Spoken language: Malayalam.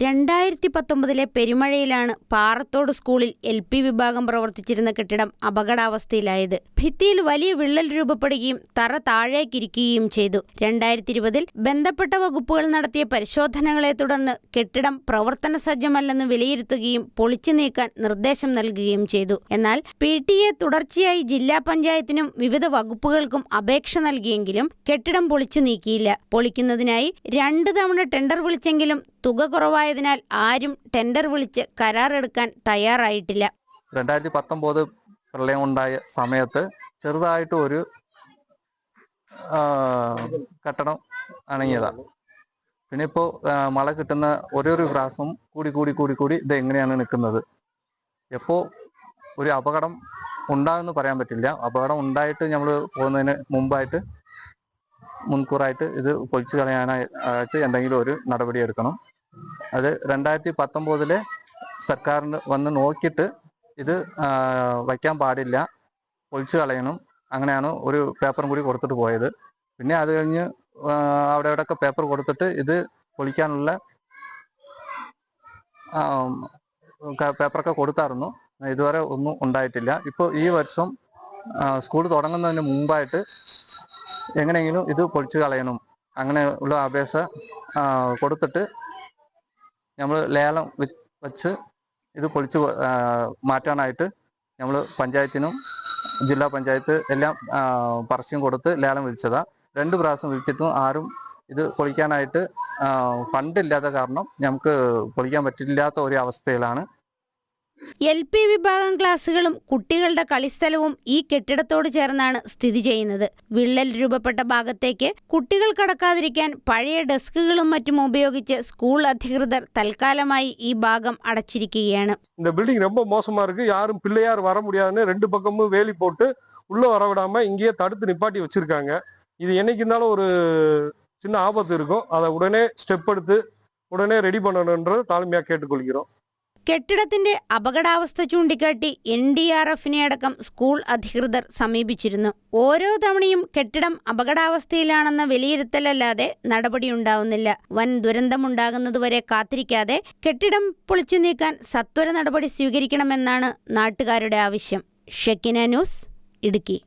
രണ്ടായിരത്തി പത്തൊമ്പതിലെ പെരുമഴയിലാണ് പാറത്തോട് സ്കൂളിൽ എൽ പി വിഭാഗം പ്രവർത്തിച്ചിരുന്ന കെട്ടിടം അപകടാവസ്ഥയിലായത്. ഭിത്തിയിൽ വലിയ വിള്ളൽ രൂപപ്പെടുകയും തറ താഴേക്കിരിക്കുകയും ചെയ്തു. രണ്ടായിരത്തി ഇരുപതിൽ ബന്ധപ്പെട്ട വകുപ്പുകൾ നടത്തിയ പരിശോധനകളെ തുടർന്ന് കെട്ടിടം പ്രവർത്തന സജ്ജമല്ലെന്ന് വിലയിരുത്തുകയും പൊളിച്ചു നീക്കാൻ നിർദ്ദേശം നൽകുകയും ചെയ്തു. എന്നാൽ പി ടി എ തുടർച്ചയായി ജില്ലാ പഞ്ചായത്തിനും വിവിധ വകുപ്പുകൾക്കും അപേക്ഷ നൽകിയെങ്കിലും കെട്ടിടം പൊളിച്ചു നീക്കിയില്ല. പൊളിക്കുന്നതിനായി രണ്ടു തവണ ടെൻഡർ വിളിച്ചെങ്കിലും തുക കുറവായതിനാൽ ആരും ടെൻഡർ വിളിച്ച് കരാറെടുക്കാൻ തയ്യാറായിട്ടില്ല. രണ്ടായിരത്തി പത്തൊമ്പത് പ്രളയം ഉണ്ടായ സമയത്ത് ചെറുതായിട്ട് ഒരു കട്ടണം അണങ്ങിയതാണ് പിന്നെ ഇപ്പോൾ മഴ കിട്ടുന്ന ഓരോരോ പ്രാവശ്യം കൂടി കൂടി കൂടി കൂടി ഇത് എങ്ങനെയാണ് നിൽക്കുന്നത്? എപ്പോൾ ഒരു അപകടം ഉണ്ടാകുമെന്ന് പറയാൻ പറ്റില്ല. അപകടം ഉണ്ടായിട്ട് നമ്മൾ പോകുന്നതിന് മുമ്പായിട്ട് മുൻകൂറായിട്ട് ഇത് പൊളിച്ചു കളയാനായിട്ട് എന്തെങ്കിലും ഒരു നടപടി എടുക്കണം അത് രണ്ടായിരത്തി പത്തൊമ്പതിലെ സർക്കാരിന് വന്ന് നോക്കിയിട്ട് ഇത് വയ്ക്കാൻ പാടില്ല പൊളിച്ചു കളയണം. അങ്ങനെയാണ് ഒരു പേപ്പറും കൂടി കൊടുത്തിട്ട് പോയത്. പിന്നെ അത് കഴിഞ്ഞ് അവിടെ അവിടെയൊക്കെ പേപ്പർ കൊടുത്തിട്ട് ഇത് പൊളിക്കാനുള്ള പേപ്പറൊക്കെ കൊടുത്തായിരുന്നു. ഇതുവരെ ഒന്നും ഉണ്ടായിട്ടില്ല. ഇപ്പോൾ ഈ വർഷം സ്കൂൾ തുടങ്ങുന്നതിന് മുമ്പായിട്ട് എങ്ങനെയെങ്കിലും ഇത് പൊളിച്ചു കളയണം. അങ്ങനെ ഉള്ള അപേക്ഷ കൊടുത്തിട്ട് നമ്മൾ ലേലം വെച്ച് ഇത് പൊളിച്ച് മാറ്റാനായിട്ട് നമ്മൾ പഞ്ചായത്തിനും ജില്ലാ പഞ്ചായത്ത് എല്ലാം പരസ്യം കൊടുത്ത് ലേലം വിളിച്ചതാ രണ്ട് പ്രാവശ്യം വിളിച്ചിട്ടും ആരും ഇത് പൊളിക്കാനായിട്ട് ഫണ്ടില്ലാത്ത കാരണം നമുക്ക് പൊളിക്കാൻ പറ്റില്ലാത്ത ഒരു അവസ്ഥയിലാണ് എൽ പി വിഭാഗം ക്ലാസുകളും കുട്ടികളുടെ കളിസ്ഥലവും ഈ കെട്ടിടത്തോട് ചേർന്നാണ് സ്ഥിതി ചെയ്യുന്നത് വിള്ളൽ രൂപപ്പെട്ട ഭാഗത്തേക്ക് കുട്ടികൾ കടക്കാതിരിക്കാൻ പഴയ ഡെസ്കുകളും മറ്റും ഉപയോഗിച്ച് സ്കൂൾ അധികൃതർ തൽക്കാലമായി ഈ ഭാഗം அடைச்சிருக்கீங்க இந்த பில்டிங் ரொம்ப மோசமா இருக்கு யாரும் பிள்ளையார் வர முடியாதுன்னு ரெண்டு பக்கமும் வேலி போட்டு உள்ள வர விடாம இங்கேயே தடுத்து நிப்பாட்டி வச்சிருக்காங்க இது என்னைக்கு இருந்தாலும் ஒரு சின்ன ஆபத்து இருக்கும் அதை உடனே ஸ்டெப் எடுத்து உடனே ரெடி பண்ணணுன்ற தாழ்மையா கேட்டுக்கொள்கிறோம் കെട്ടിടത്തിന്റെ അപകടാവസ്ഥ ചൂണ്ടിക്കാട്ടി എൻ ഡി ആർ എഫിനെ അടക്കം സ്കൂൾ അധികൃതർ സമീപിച്ചിരുന്നു. ഓരോ തവണയും കെട്ടിടം അപകടാവസ്ഥയിലാണെന്ന വിലയിരുത്തലല്ലാതെ നടപടിയുണ്ടാവുന്നില്ല വൻ ദുരന്തമുണ്ടാകുന്നതുവരെ കാത്തിരിക്കാതെ കെട്ടിടം പൊളിച്ചു നീക്കാൻ സത്വര നടപടി സ്വീകരിക്കണമെന്നാണ് നാട്ടുകാരുടെ ആവശ്യം. ഷെക്കിന ന്യൂസ് ഇടുക്കി.